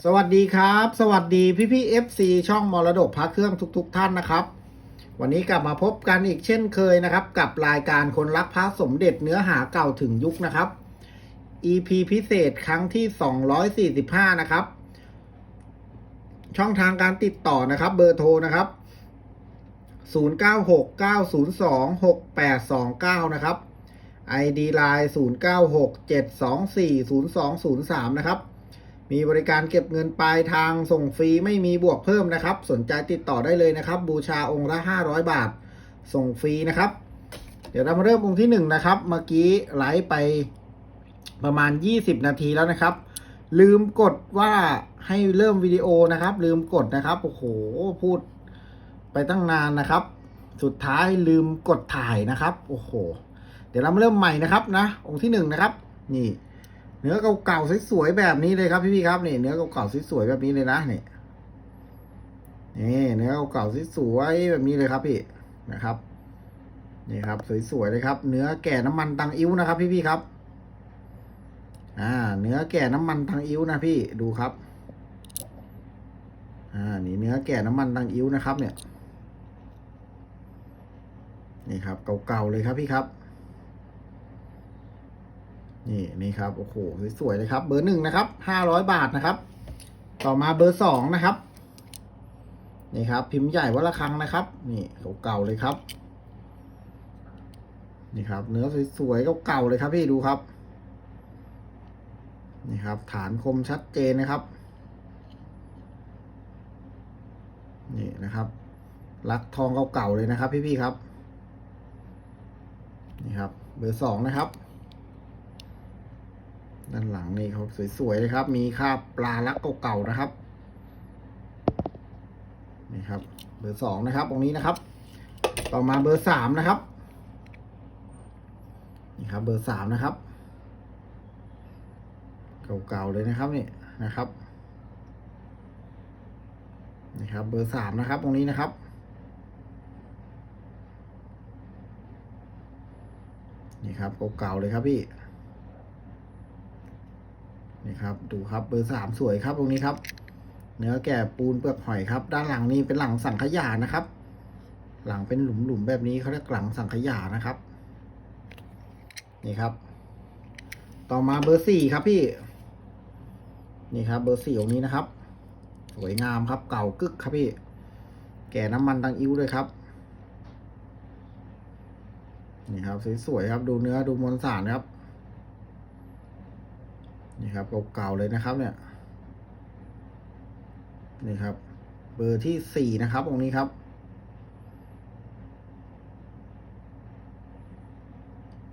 สวัสดีครับ สวัสดีพี่พี่เอฟซีช่องมรดกพระเครื่องทุกๆท่านนะครับ วันนี้กลับมาพบกันอีกเช่นเคยนะครับ กับรายการคนรักพระสมเด็จเนื้อหาเก่าถึงยุคนะครับ EP พิเศษครั้งที่ 245 นะครับ ช่องทางการติดต่อนะครับ เบอร์โทรนะครับ 0969026829 นะครับ ID Line 0967240203 นะครับ มีบริการเก็บเงินปลายทางส่งฟรีไม่มีบวกเพิ่มนะครับ สนใจติดต่อได้เลยนะครับ บูชาองค์ละ 500 บาท ส่งฟรีนะครับ เดี๋ยวเรามาเริ่มองค์ที่ 1 นะครับ เมื่อกี้ไลฟ์ไปประมาณ 20 นาทีแล้วนะครับ ลืมกดว่าให้เริ่มวิดีโอนะครับ ลืมกดนะครับโอ้โหพูดไปตั้งนานนะครับ สุดท้ายลืมกดถ่ายนะครับ โอ้โห เดี๋ยวเรามาเริ่มใหม่นะครับนะ องค์ที่หนึ่งนะครับ นี่ เนื้อเก่าๆสวยๆแบบนี้เลยครับพี่ๆครับนี่เนื้อเก่าๆสวยๆแบบนี้เลยนะนี่นี่เนื้อเก่าๆสวยๆแบบนี้เลยครับพี่นะครับนี่ครับสวยๆเลยครับ เนื้อแก่น้ำมันตังอิ้วนะครับ พี่ๆครับ อ่า เนื้อแก่น้ำมันตังอิ้วนะพี่ดูครับ อ่านี่เนื้อแก่น้ำมันตังอิ้วนะครับ เนี่ยนี่ครับเก่าๆเลยครับพี่ครับ นี่นี่ครับโอ้โหสวยๆเลยครับเบอร์หนึ่งนะครับห้าร้อยบาทนะครับ ต่อมาเบอร์สองนะครับ นี่ครับ พิมพ์ใหญ่วัละครังนะครับ นี่เก่าๆเลยครับ นี่ครับ เนื้อสวยๆเก่าๆเลยครับพี่ดูครับ นี่ครับ ฐานคมชัดเจนนะครับนี่นะครับ ลักทองเก่าๆเลยนะครับ พี่ๆครับ นี่ครับ เบอร์สองนะครับ ด้านหลังนี่เขาสวยๆเลยครับ มีคาบปลาลักเก่าๆนะครับนี่ครับ เบอร์สองนะครับ ตรงนี้นะครับ ต่อมาเบอร์สามนะครับนี่ครับ เบอร์สามนะครับ เก่าๆเลยนะครับนี่นะครับนี่ครับ เบอร์สามนะครับ ตรงนี้นะครับนี่ครับเก่าๆเลยครับพี่ นี่ครับ ดูครับเบอร์สามสวยครับตรงนี้ครับ เนื้อแก่ปูนเปลือกหอยครับ ด้านหลังนี่เป็นหลังสังขยานะครับ หลังเป็นหลุมๆแบบนี้เขาเรียกหลังสังขยานะครับ นี่ครับ ต่อมาเบอร์สี่ครับพี่ นี่ครับ เบอร์สี่องนี้นะครับ สวยงามครับ เก่ากึกครับพี่ แก่น้ำมันตังอิ้วเลยครับนี่ครับสวยๆครับดูเนื้อดูมวลสารครับ นี่ครับเก่าๆเลยนะครับเนี่ยนี่ครับ เบอร์ที่สี่นะครับองค์นี้ครับ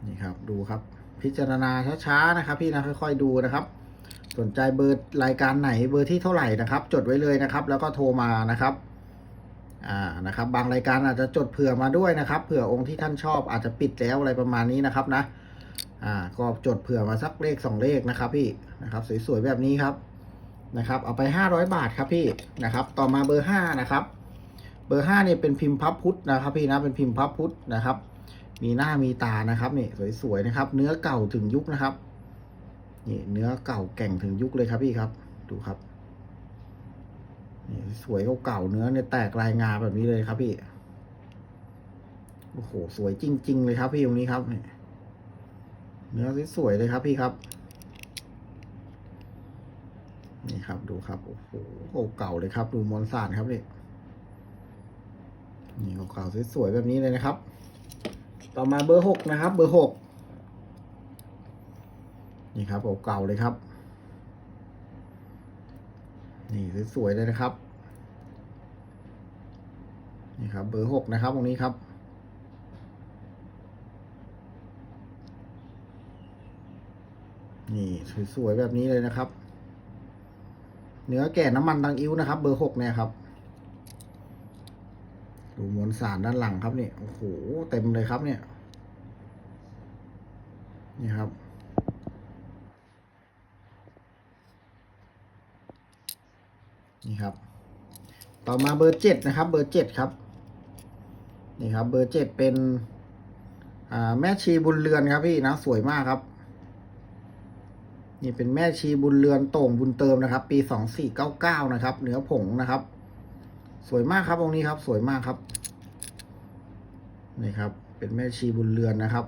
นี่ครับดูครับ พิจารณาช้าๆนะครับ พี่นะค่อยๆดูนะครับ สนใจเบอร์รายการไหนเบอร์ที่เท่าไหร่นะครับ จดไว้เลยนะครับ แล้วก็โทรมานะครับอ่านะครับ บางรายการอาจจะจดเผื่อมาด้วยนะครับ เผื่อองค์ที่ท่านชอบอาจจะปิดแล้วอะไรประมาณนี้นะครับนะ อ่าก็จดเผื่อมาสักเลขสองเลขนะครับพี่นะครับสวยๆแบบนี้ครับนะครับเอาไปห้าร้อยบาทครับพี่นะครับ ต่อมาเบอร์ห้านะครับเบอร์ห้าเนี่ยเป็นพิมพ์พับพุทธนะครับพี่นะเป็นพิมพ์พับพุทธนะครับ มีหน้ามีตานะครับนี่สวยๆนะครับ เนื้อเก่าถึงยุคนะครับนี่เนื้อเก่าแก่งถึงยุคเลยครับพี่ครับดูครับนี่สวยเก่าๆเนื้อเนี่ยแตกลายงาแบบนี้เลยครับพี่โอ้โหสวยจริง ๆ เลยครับพี่ตรงนี้ครับนี่ เนื้อสวยๆเลยครับพี่ครับ นี่ครับดูครับ โอ้โหเก่าเลยครับ ดูมวลสารครับนี่นี่เก่าๆสวยๆแบบนี้เลยนะครับ ต่อมาเบอร์หกนะครับ เบอร์หกนี่ครับเก่าๆเลยครับ นี่สวยๆเลยนะครับ นี่ครับ เบอร์หกนะครับตรงนี้ครับ นี่สวยๆแบบนี้เลยนะครับ เนื้อแก่น้ำมันตังอิ้วนะครับ เบอร์หกเนี่ยครับ ดูมวลสารด้านหลังครับเนี่ยโอ้โหเต็มเลยครับเนี่ย นี่ครับนี่ครับ ต่อมาเบอร์เจ็ดนะครับ เบอร์เจ็ดครับ นี่ครับ เบอร์เจ็ดเป็น อ่า แม่ชีบุญเรือนครับพี่นะ สวยมากครับ นี่เป็นแม่ชีบุญเรือนโต่งบุญเติมนะครับ ปีสองสี่เก้าเก้านะครับ เหนือผงนะครับ สวยมากครับองค์นี้ครับ สวยมากครับ นี่ครับ เป็นแม่ชีบุญเรือนนะครับ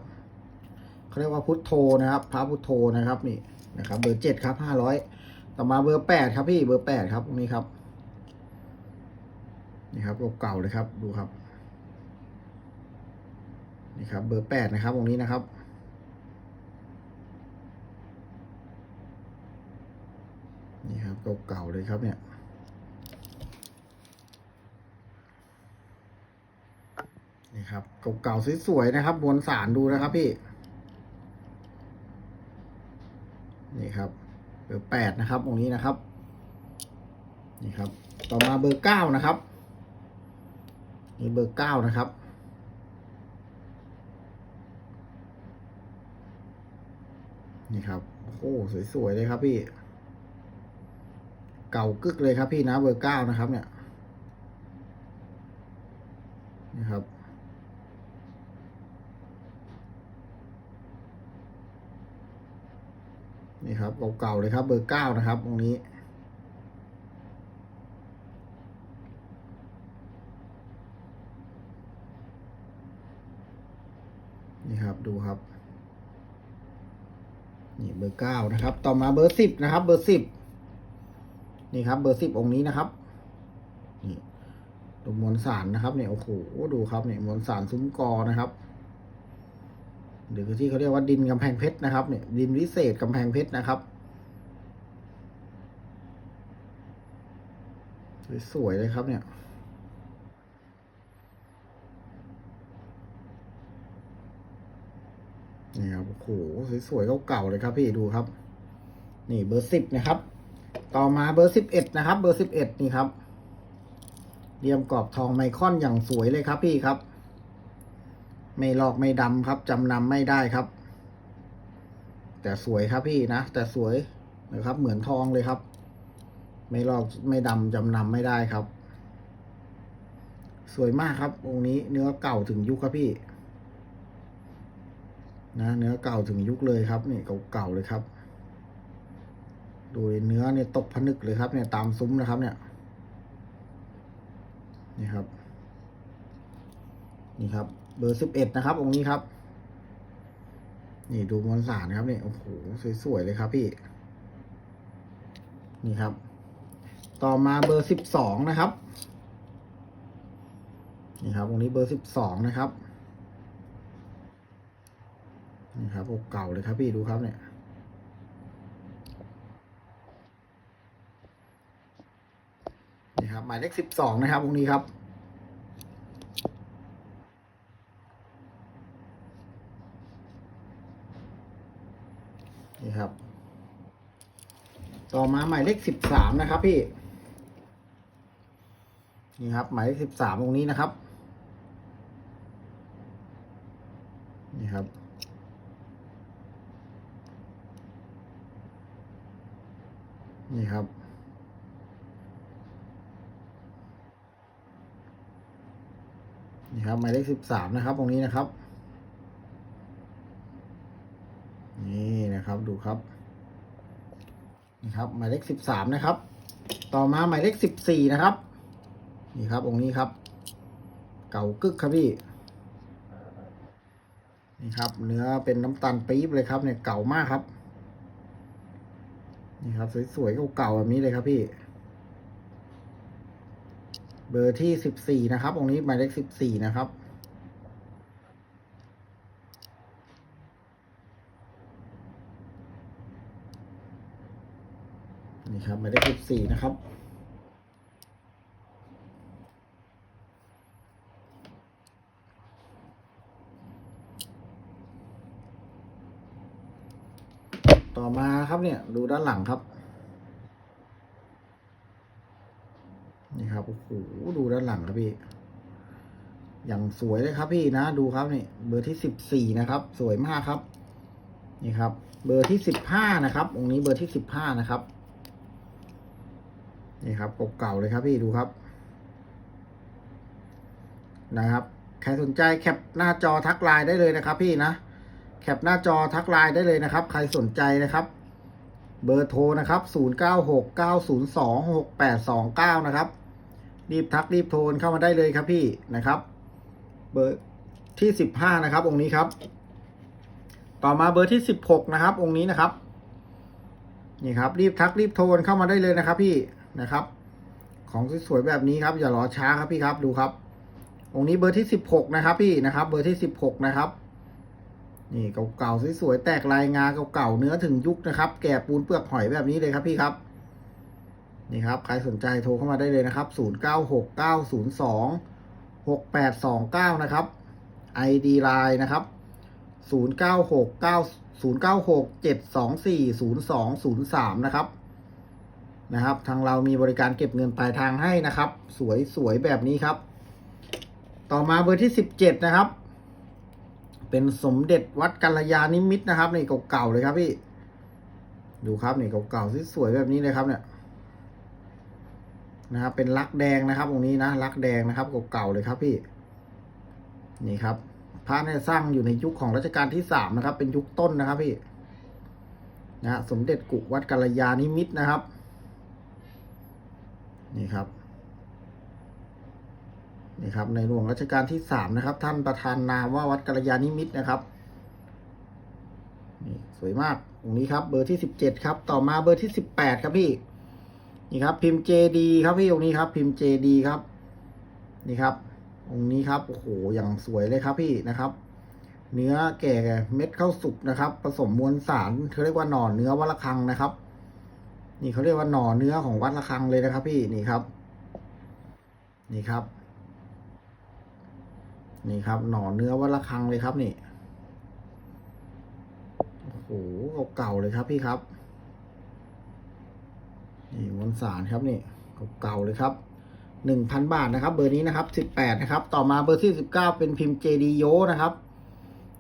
เขาเรียกว่าพุทโธนะครับ พระพุทโธนะครับ นี่นะครับ เบอร์เจ็ดครับห้าร้อยต่อมาเบอร์แปดครับพี่เบอร์แปดครับองค์นี้ครับ นี่ครับเก่าๆเลยครับ ดูครับ นี่ครับ เบอร์แปดนะครับองค์นี้นะครับ นี่ครับ เก่าๆเลยครับเนี่ย นี่ครับเก่าๆสวยๆนะครับมวลสารดูนะครับพี่ นี่ครับเบอร์แปดนะครับองนี้นะครับ นี่ครับ ต่อมาเบอร์เก้านะครับ นี่เบอร์เก้านะครับนี่ครับ โอ้ สวย ๆ เลยครับพี่ เก่ากึกเลยครับพี่นะเบอร์เก้านะครับเนี่ยนี่ครับนี่ครับเก่าๆเลยครับ เบอร์เก้านะครับ ตรงนี้ นี่ครับดูครับ นี่เบอร์เก้านะครับ ต่อมาเบอร์สิบนะครับ เบอร์สิบ นี่ครับ เบอร์สิบองค์นี้นะครับ นี่ดูมวลสารนะครับเนี่ยโอ้โหดูครับเนี่ยมวลสารซุ้มกอนะครับ หรือที่เขาเรียกว่าดินกำแพงเพชรนะครับเนี่ยดินวิเศษกำแพงเพชรนะครับสวยเลยครับเนี่ยนี่ครับโอ้โหสวยๆเก่าๆเลยครับพี่ดูครับ นี่เบอร์สิบนะครับ ต่อมาเบอร์สิบเอ็ดนะครับ เบอร์สิบเอ็ดนี่ครับเรียมกรอบทองไมคอนอย่างสวยเลยครับพี่ครับ ไม่ลอกไม่ดำครับจำนำไม่ได้ครับ แต่สวยครับพี่นะ แต่สวยนะครับ เหมือนทองเลยครับ ไม่ลอกไม่ดำจำนำไม่ได้ครับ สวยมากครับองค์นี้เนื้อเก่าถึงยุคครับพี่ นะ เนื้อเก่าถึงยุคเลยครับนี่เก่าๆเลยครับ ดูเนื้อเนี่ยตกผนึกเลยครับ เนี่ยตามซุ้มนะครับ เนี่ย นี่ครับ นี่ครับ เบอร์สิบเอ็ดนะครับ องค์นี้ครับ นี่ดูมวลสารนะครับเนี่ยโอ้โหสวยๆเลยครับพี่ นี่ครับ ต่อมาเบอร์สิบสองนะครับ นี่ครับองค์นี้เบอร์สิบสองนะครับนี่ครับเก่าเลยครับพี่ดูครับเนี่ย นี่ครับ หมายเลขสิบสองนะครับตรงนี้ครับ นี่ครับ ต่อมาหมายเลขสิบสามนะครับพี่ นี่ครับ หมายเลขสิบสามตรงนี้นะครับ นี่ครับนี่ครับ นี่ครับหมายเลขสิบสามนะครับ ตรงนี้นะครับ นี่นะครับดูครับนี่ครับหมายเลขสิบสามนะครับ ต่อมาหมายเลขสิบสี่นะครับ นี่ครับองค์นี้ครับ เก่ากึกครับพี่นี่ครับ เนื้อเป็นน้ำตาลปี๊บเลยครับเนี่ยเก่ามากครับ นี่ครับ สวยๆเก่าๆแบบนี้เลยครับพี่ เบอร์ที่สิบสี่นะครับองค์นี้หมายเลขสิบสี่นะครับ นี่ครับหมายเลขสิบสี่นะครับต่อมาครับเนี่ยดูด้านหลังครับ นี่ ครับโอ้โหดูด้านหลังครับพี่อย่างสวยเลยครับพี่นะดูครับนี่เบอร์ที่สิบสี่นะครับ สวยมากครับ นี่ครับ เบอร์ที่สิบห้านะครับ องค์นี้เบอร์ที่สิบห้านะครับ นี่ครับเก่าๆเลยครับพี่ดูครับ นะครับใครสนใจแคปหน้าจอทักไลน์ได้เลยนะครับ พี่นะแคปหน้าจอทักไลน์ได้เลยนะครับ ใครสนใจนะครับ เบอร์โทรนะครับ 0969026829 นะครับ รีบทักรีบโทรเข้ามาได้เลยครับพี่นะครับ เบอร์ที่15นะครับ องค์นี้ครับ ต่อมาเบอร์ที่16นะครับ องค์นี้นะครับ นี่ครับ รีบทักรีบโทรเข้ามาได้เลยนะครับ พี่นะครับ ของสวยๆแบบนี้ครับ อย่ารอช้าครับพี่ครับดูครับ องค์นี้เบอร์ที่16นะครับ พี่นะครับ เบอร์ที่16นะครับนี่เก่าๆสวยๆแตกลายงาเก่าๆเนื้อถึงยุคนะครับ แกะปูนเปลือกหอยแบบนี้เลยครับพี่ครับ นี่ครับ ใครสนใจโทรเข้ามาได้เลยนะครับ 0969026829 นะครับ ID Line นะครับ 09690967240203 นะครับ นะครับ ทางเรามีบริการเก็บเงินปลายทางให้นะครับ สวยๆ แบบนี้ครับ ต่อมาเบอร์ที่ 17 นะครับ เป็นสมเด็จวัดกัลยาณิมิตรนะครับนี่เก่าๆเลยครับพี่ ดูครับนี่เก่าๆสวยๆแบบนี้เลยครับเนี่ย นะครับเป็นลักแดงนะครับตรงนี้นะลักแดงนะครับเก่าๆเลยครับพี่ นี่ครับพระเนี่ยสร้างอยู่ในยุคของรัชกาลที่สามนะครับ เป็นยุคต้นนะครับพี่นะสมเด็จกุวัดกัลยาณิมิตรนะครับ นี่ครับนี่ครับในหลวงรัชกาลที่สามนะครับ ท่านประธานนามว่าวัดกัลยาณิมิตรนะครับนี่สวยมากตรงนี้ครับ เบอร์ที่สิบเจ็ดครับ ต่อมาเบอร์ที่สิบแปดครับพี่ นี่ครับ พิมพ์ JD ครับพี่องค์นี้ครับ พิมพ์ JD ครับ นี่ครับ องค์นี้ครับโอ้โหอย่างสวยเลยครับพี่นะครับ เนื้อแก่เม็ดข้าวสุกนะครับ ผสมมวลสารเขาเรียกว่าหน่อเนื้อวัดระฆังนะครับ นี่เขาเรียกว่าหน่อเนื้อของวัดระฆังเลยนะครับ พี่นี่ครับ นี่ครับ นี่ครับ หน่อเนื้อวัดระฆังเลยครับนี่โอ้โหเก่าๆเลยครับพี่ครับ นี่มวลสารครับนี่เก่าเลยครับหนึ่งพันบาทนะครับเบอร์นี้นะครับสิบแปดนะครับต่อมาเบอร์ที่สิบเก้าเป็นพิมพ์ JD โยนะครับ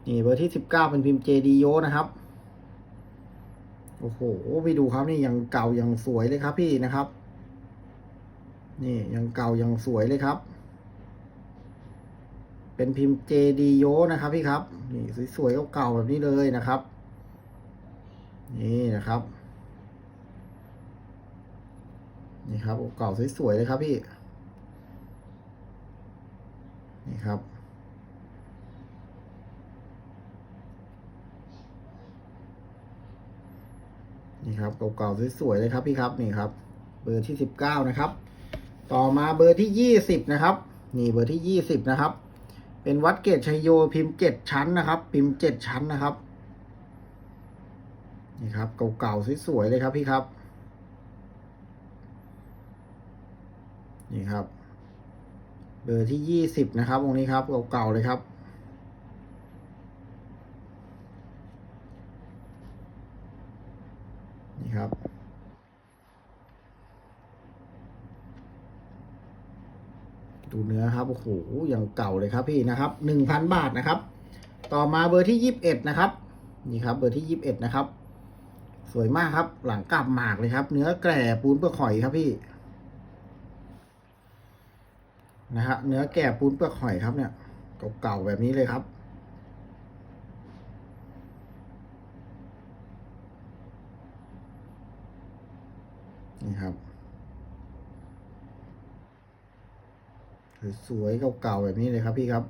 นี่เบอร์ที่สิบเก้าเป็นพิมพ์ JD โยนะครับโอ้โหไปดูครับนี่ยังเก่ายังสวยเลยครับพี่นะครับ นี่ยังเก่ายังสวยเลยครับ เป็นพิมพ์ JD โยนะครับพี่ครับ นี่สวยๆเก่าๆแบบนี้เลยนะครับ นี่นะครับ นี่ครับเก่าสวยๆเลยครับพี่ นี่ครับ นี่ครับเก่าๆสวยๆเลยครับพี่ครับนี่ครับ เบอร์ที่สิบเก้านะครับ ต่อมาเบอร์ที่ยี่สิบนะครับ นี่เบอร์ที่ยี่สิบนะครับ เป็นวัดเกตชัยโยพิมพ์เจ็ดชั้นนะครับ พิมพ์เจ็ดชั้นนะครับ นี่ครับเก่าๆสวยๆเลยครับพี่ครับ นี่ครับ เบอร์ที่ยี่สิบนะครับตรงนี้ครับเก่าๆเลยครับ นี่ครับ ดูเนื้อครับโอ้โหอย่างเก่าเลยครับพี่นะครับหนึ่งพันบาทนะครับ ต่อมาเบอร์ที่ยี่สิบเอ็ดนะครับ นี่ครับ เบอร์ที่ยี่สิบเอ็ดนะครับ สวยมากครับ หลังกลับหมากเลยครับ เนื้อแกร่ปูนเปลือกหอยครับพี่ นะฮะเนื้อแก่ปูนเปลือกหอยครับเนี่ยเก่าๆแบบนี้เลยครับ นี่ครับ สวยๆเก่าๆแบบนี้เลยครับพี่ครับ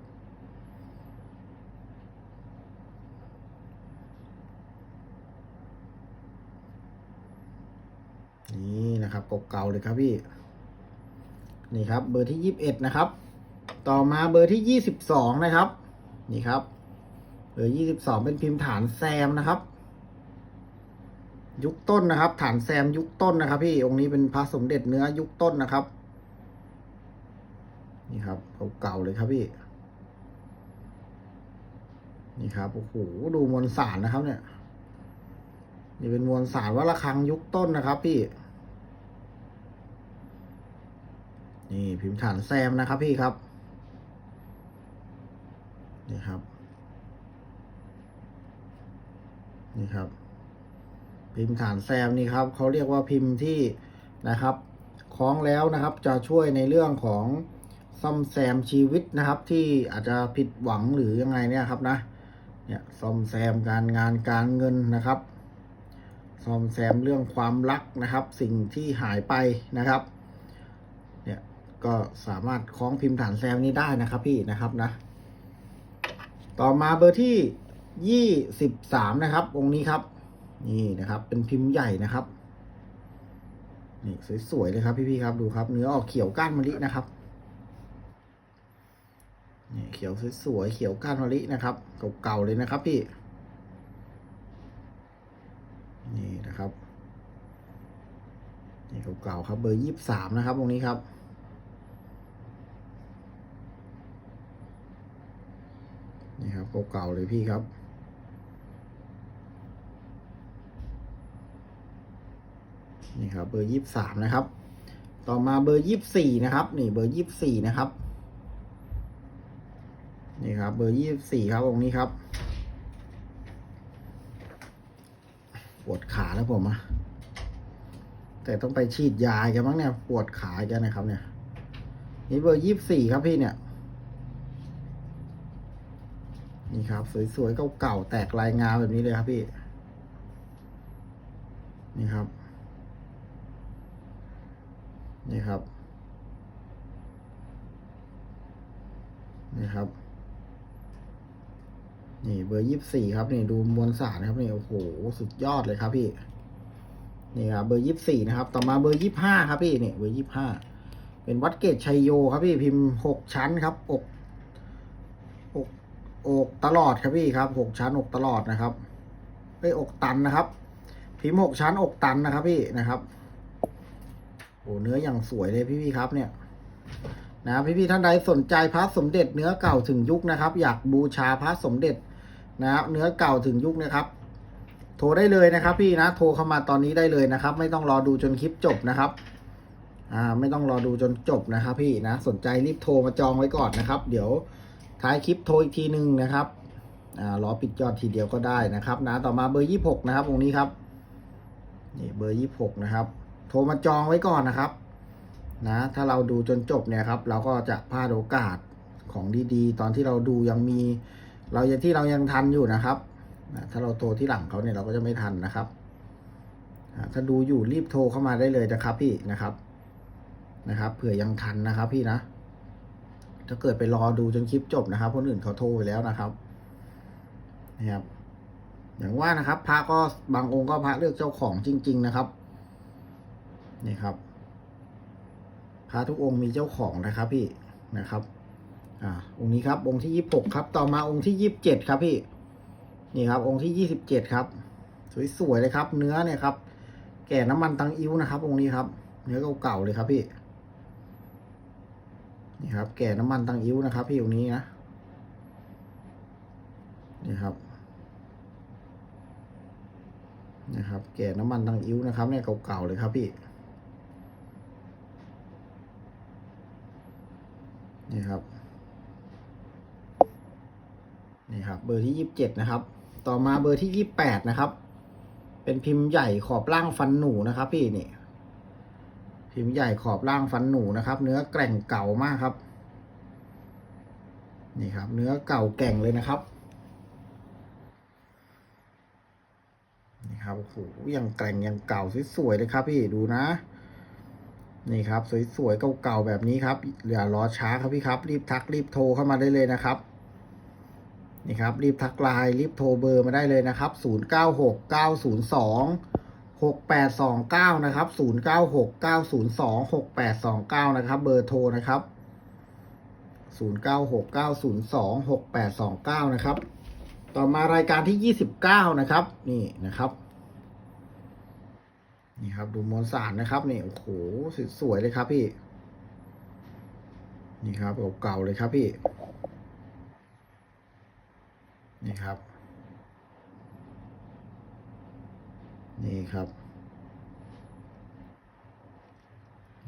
นี่นะครับเก่าๆเลยครับพี่ นี่ครับ เบอร์ที่ยี่สิบเอ็ดนะครับ ต่อมาเบอร์ที่ยี่สิบสองนะครับ นี่ครับ เบอร์ยี่สิบสองเป็นพิมพ์ฐานแซมนะครับ ยุคต้นนะครับ ฐานแซมยุคต้นนะครับ พี่องค์นี้เป็นพระสมเด็จเนื้อยุคต้นนะครับ นี่ครับเก่าๆเลยครับพี่ นี่ครับโอ้โหดูมวลสารนะครับเนี่ย นี่เป็นมวลสารวัดระฆังยุคต้นนะครับ พี่ นี่พิมพ์ฐานแซมนะครับพี่ครับ นี่ครับ นี่ครับ พิมพ์ฐานแซมนี่ครับเขาเรียกว่าพิมพ์ที่นะครับคล้องแล้วนะครับ จะช่วยในเรื่องของซ่อมแซมชีวิตนะครับ ที่อาจจะผิดหวังหรือยังไงเนี่ยครับนะ เนี่ยซ่อมแซมการงานการเงินนะครับซ่อมแซมเรื่องความรักนะครับ สิ่งที่หายไปนะครับ ก็สามารถคล้องพิมพ์ฐานแซมนี้ได้นะครับพี่นะครับนะ ต่อมาเบอร์ที่ยี่สิบสามนะครับ องค์นี้ครับ นี่นะครับ เป็นพิมพ์ใหญ่นะครับ นี่สวยๆเลยครับพี่ๆครับดูครับ เนื้อออกเขียวก้านมะลินะครับนี่เขียวสวยๆเขียวก้านมะลินะครับ เก่าๆเลยนะครับพี่ นี่นะครับ นี่เก่าๆครับ เบอร์ยี่สิบสามนะครับตรงนี้ครับ นี่ครับเก่าๆเลยพี่ครับนี่ครับเบอร์ยี่สามนะครับ ต่อมาเบอร์ยี่สี่นะครับ นี่เบอร์ยี่สี่นะครับ นี่ครับ เบอร์ยี่สี่ครับตรงนี้ครับปวดขาแล้วผมอะแต่ต้องไปฉีดยากันมั้งเนี่ย ปวดขากันนะครับเนี่ย นี่เบอร์ยี่สี่ครับพี่เนี่ย นี่ครับ สวยๆเก่าๆแตกลายงาแบบนี้เลยครับพี่ นี่ครับ นี่ครับ นี่ครับ นี่เบอร์ยี่สิบสี่ครับนี่ดูมวลสารนะครับนี่โอ้โหสุดยอดเลยครับพี่นี่ครับเบอร์ยี่สิบสี่นะครับ ต่อมาเบอร์ยี่ห้าครับพี่นี่เบอร์ยี่ห้าเป็นวัดเกตชัยโยครับพี่พิมพ์หกชั้นครับอกอก อกตลอดครับพี่ครับหกชั้นอกตลอดนะครับเอ้ยอกตันนะครับ พิมพ์หกชั้นอกตันนะครับพี่นะครับโอ้เนื้ออย่างสวยเลยพี่พี่ครับเนี่ยนะพี่พี่ท่านใดสนใจพระสมเด็จเนื้อเก่าถึงยุคนะครับ อยากบูชาพระสมเด็จนะครับเนื้อเก่าถึงยุคนะครับ โทรได้เลยนะครับ พี่นะโทรเข้ามาตอนนี้ได้เลยนะครับ ไม่ต้องรอดูจนคลิปจบนะครับอ่าไม่ต้องรอดูจนจบนะครับ พี่นะสนใจรีบโทรมาจองไว้ก่อนนะครับ เดี๋ยว ท้ายคลิปโทรอีกทีหนึ่งนะครับอ่ารอปิดยอดทีเดียวก็ได้นะครับนะต่อมาเบอร์ยี่หกนะครับตรงนี้ครับนี่เบอร์ยี่หกนะครับ โทรมาจองไว้ก่อนนะครับ นะถ้าเราดูจนจบเนี่ยครับ เราก็จะพลาดโอกาสของดีๆ ตอนที่เราดูยังมี เรายังที่เรายังทันอยู่นะครับนะถ้าเราโทรที่หลังเขาเนี่ยเราก็จะไม่ทันนะครับอ่าถ้าดูอยู่รีบโทรเข้ามาได้เลยนะครับพี่นะครับนะครับเผื่อยังทันนะครับพี่นะ ถ้าเกิดไปรอดูจนคลิปจบนะครับ คนอื่นเขาโทรไปแล้วนะครับนะครับ อย่างว่านะครับ พระก็บางองค์ก็พระเลือกเจ้าของจริง ๆ นะครับ นี่ครับ พระทุกองค์มีเจ้าของนะครับ พี่นะครับ อ่า องค์นี้ครับ องค์ที่ยี่สิบหกครับ ต่อมาองค์ที่ยี่สิบเจ็ดครับพี่ นี่ครับ องค์ที่ยี่สิบเจ็ดครับ สวยๆเลยครับ เนื้อเนี่ยครับ แก่น้ำมันตังอิ้วนะครับ องค์นี้ครับ เนื้อเก่าๆเลยครับพี่ นี่ครับ แก่น้ำมันตังอิ้วนะครับ พี่องนี้นะ นี่ครับ นะครับ แก่น้ำมันตังอิ้วนะครับเนี่ยเก่าๆเลยครับพี่ นี่ครับ นี่ครับ เบอร์ที่ยี่สิบเจ็ดนะครับ ต่อมาเบอร์ที่ยี่สิบแปดนะครับ เป็นพิมพ์ใหญ่ขอบล่างฟันหนูนะครับ พี่นี่ พิมพ์ใหญ่ขอบล่างฟันหนูนะครับ เนื้อแกร่งเก่ามากครับ นี่ครับ เนื้อเก่าแก่งเลยนะครับนี่ครับโอ้โหยังแกร่งยังเก่าสวยๆเลยครับ พี่ดูนะ นี่ครับ สวยๆเก่าๆแบบนี้ครับอย่ารอช้าครับพี่ครับ รีบทักรีบโทรเข้ามาได้เลยนะครับนี่ครับรีบทักไลน์รีบโทรเบอร์มาได้เลยนะครับ 0 9 6829 นะครับ 0 9 6 9 0 2 6 8 2 9 นะครับ เบอร์โทรนะครับ 0 9 6 9 0 2 6 8 2 9 นะครับ ต่อมารายการที่ 29 นะครับ นี่นะครับนี่ครับ ดูมวลสารนะครับนี่โอ้โหสวยเลยครับพี่ นี่ครับเก่าๆเลยครับพี่ นี่ครับ นี่ครับ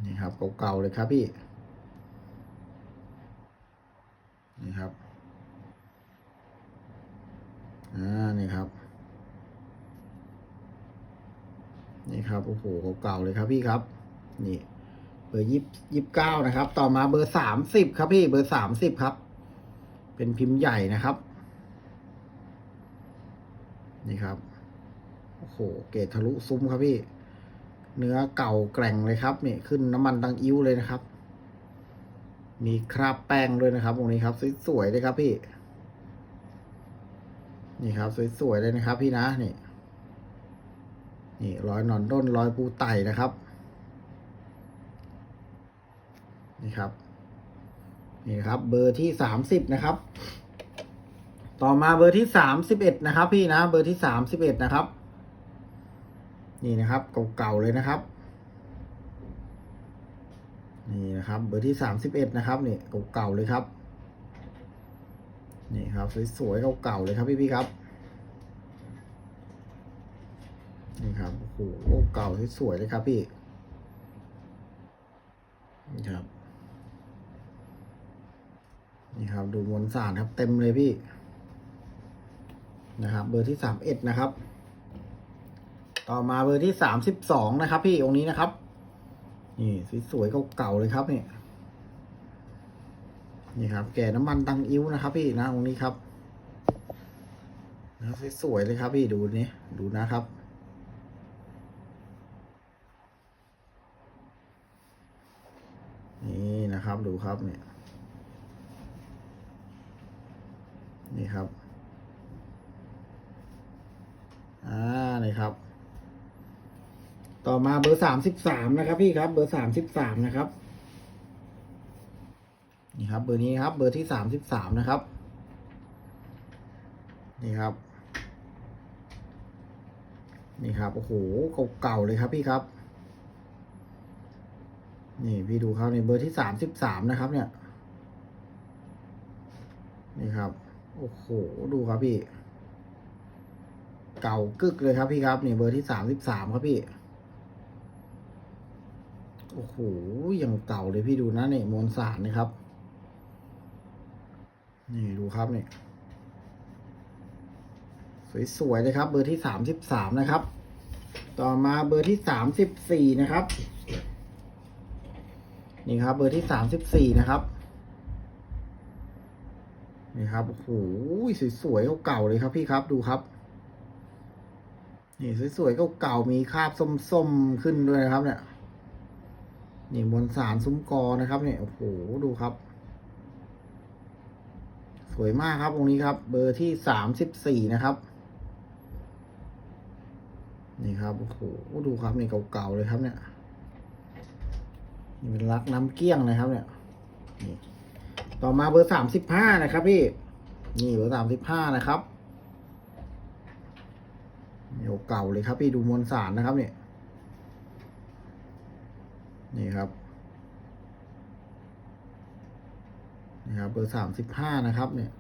นี่ครับเก่าๆเลยครับพี่ นี่ครับ อ่า นี่ครับ นี่ครับ โอ้โหเก่าๆเลยครับพี่ครับ นี่ เบอร์ยี่ยี่เก้านะครับ ต่อมาเบอร์สามสิบครับพี่ เบอร์สามสิบครับ เป็นพิมพ์ใหญ่นะครับ นี่ครับ โอ้โหเกรดทะลุซุ้มครับพี่ เนื้อเก่าแกร่งเลยครับนี่ขึ้นน้ำมันตังอิ้วเลยนะครับ มีคราบแป้งด้วยนะครับตรงนี้ครับสวยๆเลยครับพี่ นี่ครับสวยๆเลยนะครับ พี่นะนี่ นี่รอยหนอนด้นรอยปูไต่นะครับ นี่ครับ นี่ครับ เบอร์ที่สามสิบนะครับต่อมาเบอร์ที่สามสิบเอ็ดนะครับ พี่นะ เบอร์ที่สามสิบเอ็ดนะครับ นี่นะครับเก่าๆเลยนะครับ นี่นะครับ เบอร์ที่สามสิบเอ็ดนะครับนี่เก่าๆเลยครับ นี่ครับสวยๆเก่าๆเลยครับพี่ๆครับนี่ครับโอ้โหเก่าสวยๆเลยครับพี่นี่ครับนี่ครับ ดูมวลสารครับเต็มเลยพี่ นะครับ เบอร์ที่สามเอ็ดนะครับ ต่อมาเบอร์ที่สามสิบสองนะครับ พี่องค์นี้นะครับ นี่สวยๆเก่าๆเลยครับนี่นี่ครับ แก่น้ำมันตังอิ้วนะครับ พี่นะองค์นี้ครับนะสวยๆเลยครับ พี่ดูนี่ดูนะครับ นี่นะครับดูครับเนี่ยนี่ครับ อ่า นี่ครับ ต่อมาเบอร์สามสิบสามนะครับพี่ครับ เบอร์สามสิบสามนะครับ นี่ครับ เบอร์นี้ครับ เบอร์ที่สามสิบสามนะครับ นี่ครับ นี่ครับ โอ้โห เก่าๆเลยครับพี่ครับ นี่พี่ดูเขาในเบอร์ที่สามสิบสามนะครับ เนี่ย นี่ครับ โอ้โห ดูครับพี่เก่ากึกเลยครับพี่ครับนี่เบอร์ที่สามสิบสามครับพี่ โอ้โหยังเก่าเลยพี่ดูนะเนี่ยมวลสารนะครับ นี่ดูครับเนี่ยสวยๆเลยครับ เบอร์ที่สามสิบสามนะครับ ต่อมาเบอร์ที่สามสิบสี่นะครับ นี่ครับ เบอร์ที่สามสิบสี่นะครับ นี่ครับโอ้โหสวยๆเก่าๆเลยครับพี่ครับดูครับ นี่สวยๆเก่าๆมีคราบส้มๆขึ้นด้วยนะครับเนี่ย นี่มวลสารซุ้มกอนะครับเนี่ยโอ้โหดูครับ สวยมากครับตรงนี้ครับ เบอร์ที่สามสิบสี่นะครับ นี่ครับโอ้โหดูครับนี่เก่าๆเลยครับเนี่ยนี่เป็นลักน้ำเกี้ยงนะครับ เนี่ยนี่ต่อมาเบอร์สามสิบห้านะครับพี่นี่เบอร์สามสิบห้านะครับเก่าเลยครับพี่ดูมวลสารนะครับเนี่ย นี่ครับนี่ครับเบอร์สามสิบห้านะครับ เนี่ย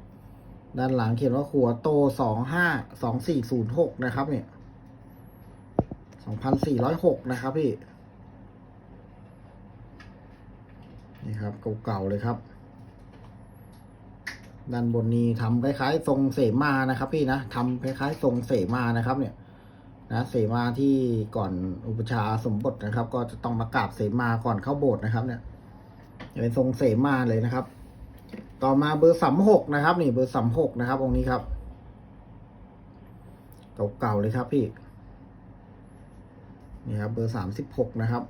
ด้านหลังเขียนว่าขัวโตสองห้าสองสี่ศูนย์หกนะครับ เนี่ยสองพันสี่ร้อยหกนะครับพี่ นี่ครับเก่าๆเลยครับ ด้านบนนี้ทำคล้ายๆทรงเสมานะครับ พี่นะทำคล้ายๆทรงเสมานะครับ เนี่ย นะเสมาที่ก่อนอุปชาสมบทนะครับ ก็จะต้องมากราบเสมาก่อนเข้าโบสถ์นะครับ เนี่ยจะเป็นทรงเสมาเลยนะครับ ต่อมาเบอร์สามหกนะครับ นี่เบอร์สามหกนะครับองค์นี้ครับ เก่าๆเลยครับพี่นี่ครับเบอร์สามสิบหกนะครับ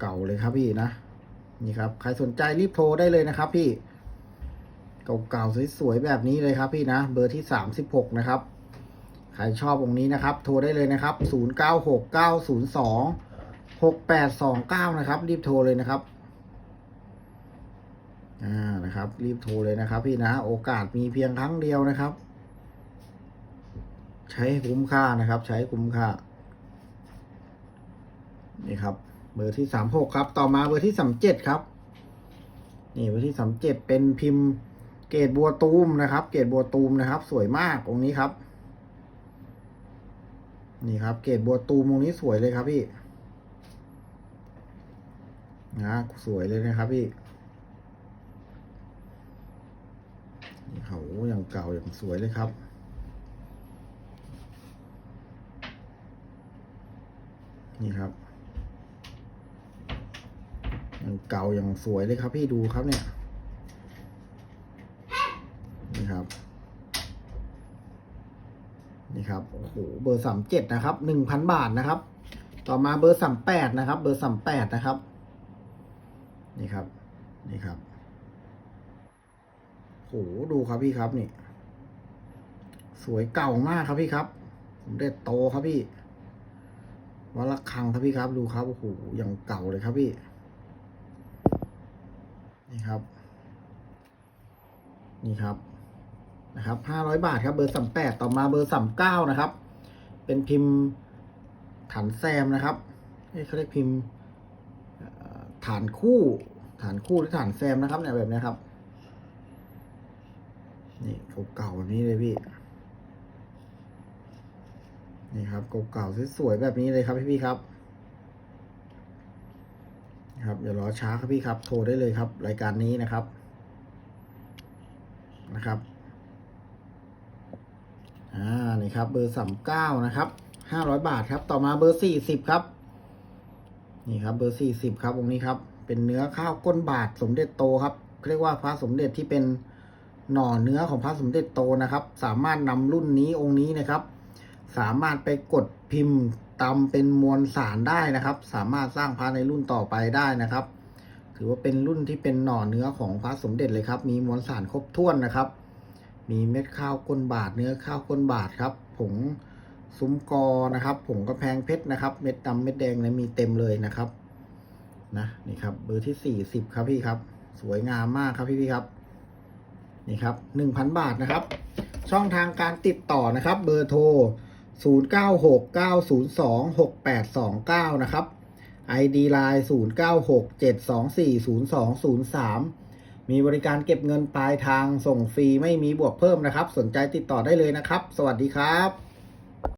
เก่าเลยครับพี่นะนี่ครับใครสนใจรีบโทรได้เลยนะครับ พี่เก่าๆสวยๆแบบนี้เลยครับ พี่นะเบอร์ที่สามสิบหกนะครับ ใครชอบองค์นี้นะครับ โทรได้เลยนะครับศูนย์เก้าหกเก้าศูนย์สองหกแปดสองเก้านะครับ รีบโทรเลยนะครับ อ่า นะครับ รีบโทรเลยนะครับ พี่นะ โอกาสมีเพียงครั้งเดียวนะครับ ใช้คุ้มค่านะครับ ใช้คุ้มค่า นี่ครับ เบอร์ที่สามหกครับ ต่อมาเบอร์ที่สามเจ็ดครับ นี่เบอร์ที่สามเจ็ดเป็นพิมพ์เกรดบัวตูมนะครับ เกรดบัวตูมนะครับ สวยมากองค์นี้ครับ นี่ครับ เกรดบัวตูมองนี้สวยเลยครับพี่นะสวยเลยนะครับพี่นี่เขาอย่างเก่าอย่างสวยเลยครับนี่ครับอย่างเก่าอย่างสวยเลยครับพี่ดูครับเนี่ย นี่ ครับนี่เบอร์สามเจ็ดนะครับหนึ่งพันบาทนะครับ ต่อมาเบอร์สามแปดนะครับ เบอร์สามแปดนะครับ นี่ครับ นี่ครับโหดูครับพี่ครับนี่ สวยเก่ามากครับพี่ครับสมเด็จโตครับพี่วัดระฆังครับพี่ครับดูครับโอ้โหอย่างเก่าเลยครับพี่ นี่ครับ นี่ครับ นะครับห้าร้อยบาทครับเบอร์สามแปดต่อมาเบอร์สามเก้านะครับ เป็นพิมพ์ฐานแซมนะครับเอ้เขาเรียกพิมพ์ฐานคู่ฐานคู่หรือฐานแซมนะครับเนี่ยแบบนี้ครับ นี่เก่าๆแบบนี้เลยพี่นี่ครับเก่าๆสวยๆแบบนี้เลยครับพี่พี่ครับครับอย่ารอช้าครับพี่ครับ โทรได้เลยครับ รายการนี้นะครับนะครับ อ่านี่ครับ เบอร์สามเก้านะครับห้าร้อยบาทครับ ต่อมาเบอร์สี่สิบครับ นี่ครับ เบอร์สี่สิบครับองค์นี้ครับ เป็นเนื้อข้าวก้นบาทสมเด็จโตครับเรียกว่าพระสมเด็จที่เป็นหน่อเนื้อของพระสมเด็จโตนะครับ สามารถนำรุ่นนี้องค์นี้นะครับ สามารถไปกดพิมพ์ตำเป็นมวลสารได้นะครับ สามารถสร้างพระในรุ่นต่อไปได้นะครับ ถือว่าเป็นรุ่นที่เป็นหน่อเนื้อของพระสมเด็จเลยครับ มีมวลสารครบถ้วนนะครับ มีเม็ดข้าวก้นบาทเนื้อข้าวก้นบาทครับ ผงซุ้มกอนะครับผงกระแพงเพชรนะครับ เม็ดดำเม็ดแดงเนี่ยมีเต็มเลยนะครับนะนี่ครับเบอร์ที่สี่สิบครับพี่ครับ สวยงามมากครับพี่พี่ครับนี่ครับหนึ่งพันบาทนะครับ ช่องทางการติดต่อนะครับ เบอร์โทร0 9 6 9 0 2 6 8 2 9นะครับ ID Line 0 9 6 7 2 4 0 2 0 3 มีบริการเก็บเงินปลายทางส่งฟรีไม่มีบวกเพิ่มนะครับ สนใจติดต่อได้เลยนะครับ สวัสดีครับ